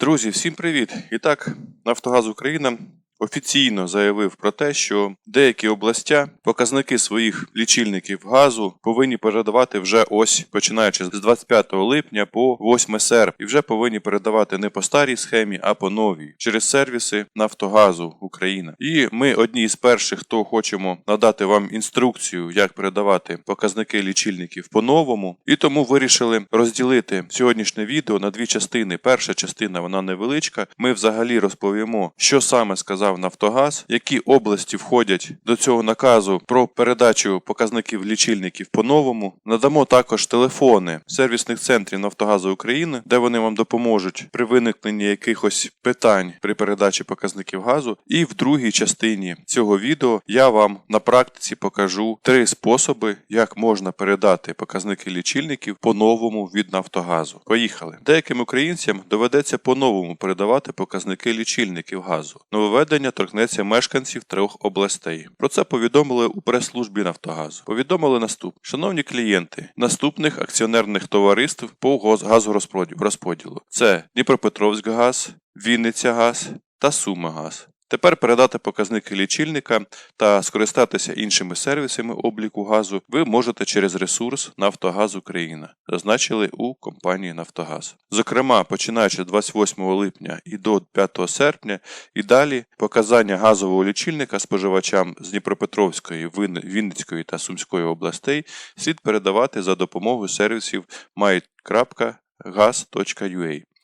Друзі, всім привіт! І так, Нафтогаз Україна офіційно заявив про те, що деякі областя показники своїх лічильників газу повинні передавати вже ось починаючи з 25 липня по 8 серпня, і вже повинні передавати не по старій схемі, а по новій через сервіси Нафтогазу Україна. І ми одні з перших, хто хочемо надати вам інструкцію, як передавати показники лічильників по новому, і тому вирішили розділити сьогоднішнє відео на дві частини. Перша частина вона невеличка. Ми взагалі розповімо, що саме сказав Нафтогаз, які області входять до цього наказу про передачу показників лічильників по новому. Надамо також телефони сервісних центрів Нафтогазу України, де вони вам допоможуть при виникненні якихось питань при передачі показників газу. І в другій частині цього відео я вам на практиці покажу три способи, як можна передати показники лічильників по новому від Нафтогазу. Поїхали. Деяким українцям доведеться по-новому передавати показники лічильників газу. Нововведення торкнеться мешканців трьох областей. Про це повідомили у прес-службі Нафтогазу. Повідомили наступ. Шановні клієнти, наступних акціонерних товариств по газорозподілу. Це Дніпропетровськгаз, Вінницягаз та Сумигаз. Тепер передати показники лічильника та скористатися іншими сервісами обліку газу ви можете через ресурс Нафтогаз Україна, зазначили у компанії Нафтогаз. Зокрема, починаючи з 28 липня і до 5 серпня, і далі показання газового лічильника споживачам з Дніпропетровської, Вінницької та Сумської областей слід передавати за допомогою сервісів my.gas.ua.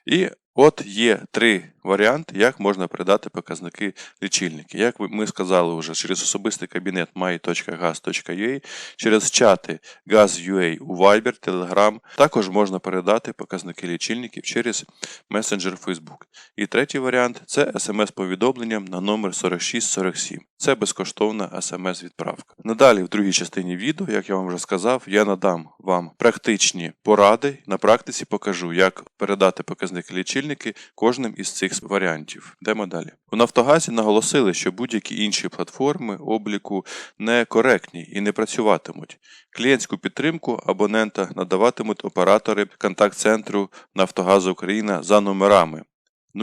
І От є три варіанти, як можна передати показники лічильники. Як ми сказали вже, через особистий кабінет my.gas.ua, через чати Gaz.ua у Viber, Telegram. Також можна передати показники лічильників через месенджер Facebook. І третій варіант це смс-повідомленням на номер 4647. Це безкоштовна смс-відправка. Надалі, в другій частині відео, як я вам вже сказав, я надам вам практичні поради. На практиці покажу, як передати показники лічильники кожним із цих варіантів. Йдемо далі. У Нафтогазі наголосили, що будь-які інші платформи обліку некоректні і не працюватимуть. Клієнтську підтримку абонента надаватимуть оператори контакт-центру Нафтогазу Україна за номерами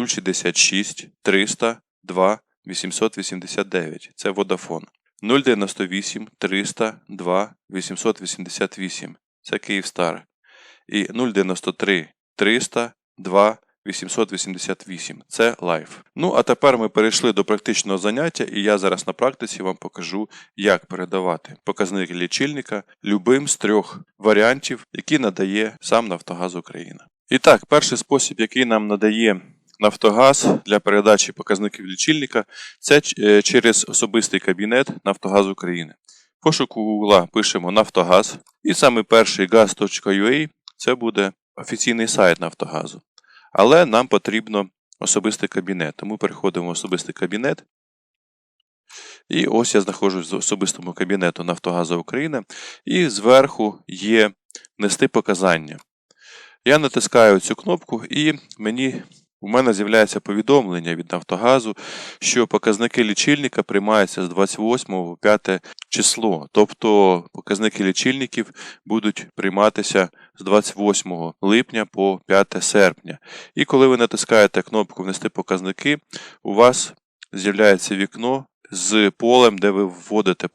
066 300 2 889. Це Vodafone. 098 300 2 888. Це Київстар. І 093 300 2 888. Це лайф. Ну а тепер ми перейшли до практичного заняття, і я зараз на практиці вам покажу, як передавати показники лічильника любим з трьох варіантів, які надає сам Нафтогаз Україна. І так, перший спосіб, який нам надає Нафтогаз для передачі показників лічильника, це е, через особистий кабінет Нафтогаз України. Пошуку Гугла пишемо Нафтогаз, і саме перший gas.ua це буде офіційний сайт Нафтогазу. Але нам потрібно особистий кабінет. Тому переходимо в особистий кабінет. І ось я знаходжусь в особистому кабінету Нафтогазу України. І зверху є нести показання. Я натискаю цю кнопку, і мені, у мене з'являється повідомлення від Нафтогазу, що показники лічильника приймаються з 28 по 5 число. Тобто показники лічильників будуть прийматися з 28 липня по 5 серпня. І коли ви натискаєте кнопку Внести показники, у вас з'являється вікно з полем, де ви вводите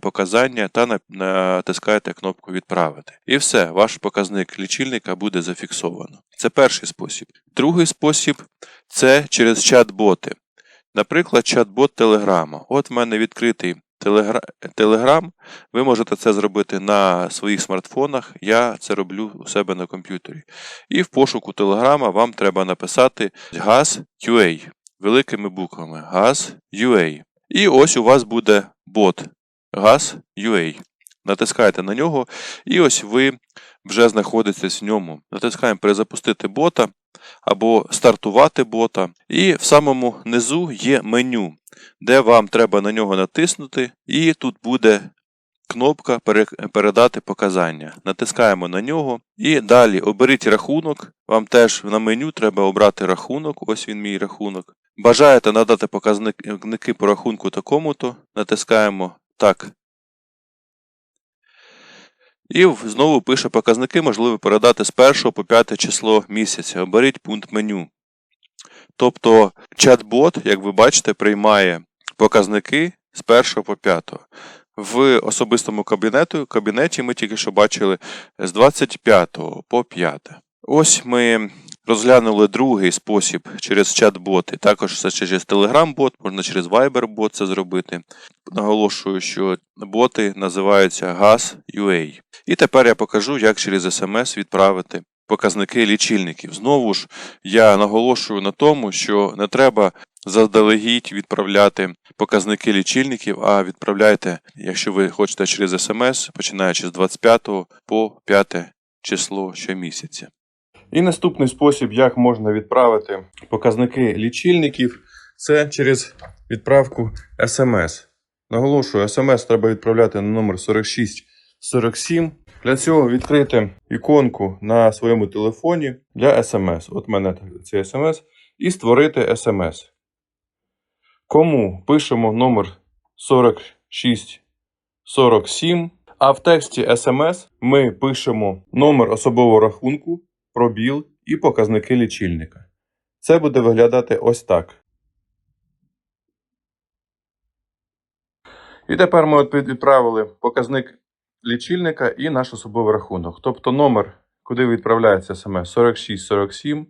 показання та натискаєте кнопку Відправити. І все, ваш показник лічильника буде зафіксовано. Це перший спосіб. Другий спосіб це через чат-боти. Наприклад, чат-бот Телеграма. От в мене відкритий Телеграм. Ви можете це зробити на своїх смартфонах. Я це роблю у себе на комп'ютері. І в пошуку Телеграма вам треба написати Gaz.ua великими буквами Gaz.ua. І ось у вас буде бот Gaz.ua. Натискаєте на нього, і ось ви вже знаходитесь в ньому. Натискаємо перезапустити бота або стартувати бота. І в самому низу є меню, де вам треба на нього натиснути, і тут буде кнопка Передати показання. Натискаємо на нього і далі оберіть рахунок. Вам теж на меню треба обрати рахунок. Ось він мій рахунок. Бажаєте надати показники по рахунку такому-то. Натискаємо так. І знову пише показники можливо передати з 1 по 5 число місяця. Оберіть пункт меню. Тобто чат-бот, як ви бачите, приймає показники з 1 по 5. В особистому кабінету, кабінеті ми тільки що бачили з 25 по 5. Ось ми розглянули другий спосіб через чат-боти. Також це через Telegram-бот, можна через Viber-бот це зробити. Наголошую, що боти називаються GAS.UA. І тепер я покажу, як через SMS відправити показники лічильників. Знову ж, я наголошую на тому, що не треба заздалегідь відправляти показники лічильників, а відправляйте, якщо ви хочете через SMS, починаючи з 25 по 5 число щомісяця. І наступний спосіб, як можна відправити показники лічильників, це через відправку SMS. Наголошую, SMS треба відправляти на номер 4647. Для цього відкрити іконку на своєму телефоні для SMS. От мене це SMS. І створити SMS. Кому пишемо номер 4647. А в тексті SMS ми пишемо номер особового рахунку, пробіл і показники лічильника. Це буде виглядати ось так. І тепер ми відправили показник лічильника і наш особовий рахунок. Тобто номер, куди відправляється смс 4647.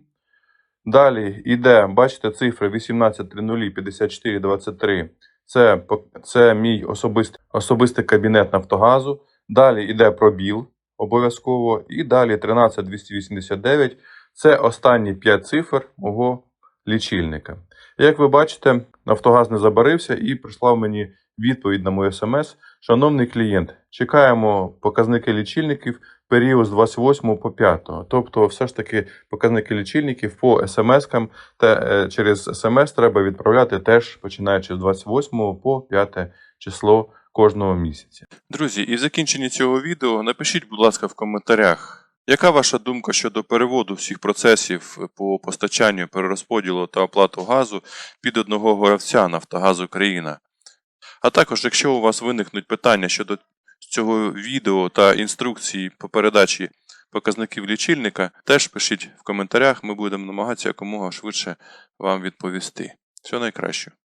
Далі йде, бачите, цифри 1830 5423. Це, це мій особистий, особистий кабінет Нафтогазу. Далі йде пробіл обов'язково. І далі 13289. Це останні 5 цифр мого лічильника. Як ви бачите, Нафтогаз не забарився і прислав мені відповідь на мою смс. Шановний клієнт, чекаємо показники лічильників період з 28 по 5. Тобто, все ж таки, показники лічильників по смс-кам та е, через смс треба відправляти теж починаючи з 28 по 5 число кожного місяця. Друзі, і в закінченні цього відео напишіть, будь ласка, в коментарях. Яка ваша думка щодо переводу всіх процесів по постачанню, перерозподілу та оплату газу під одного гравця Нафтогаз Україна? А також, якщо у вас виникнуть питання щодо цього відео та інструкції по передачі показників лічильника, теж пишіть в коментарях, ми будемо намагатися якомога швидше вам відповісти. Всього найкращого.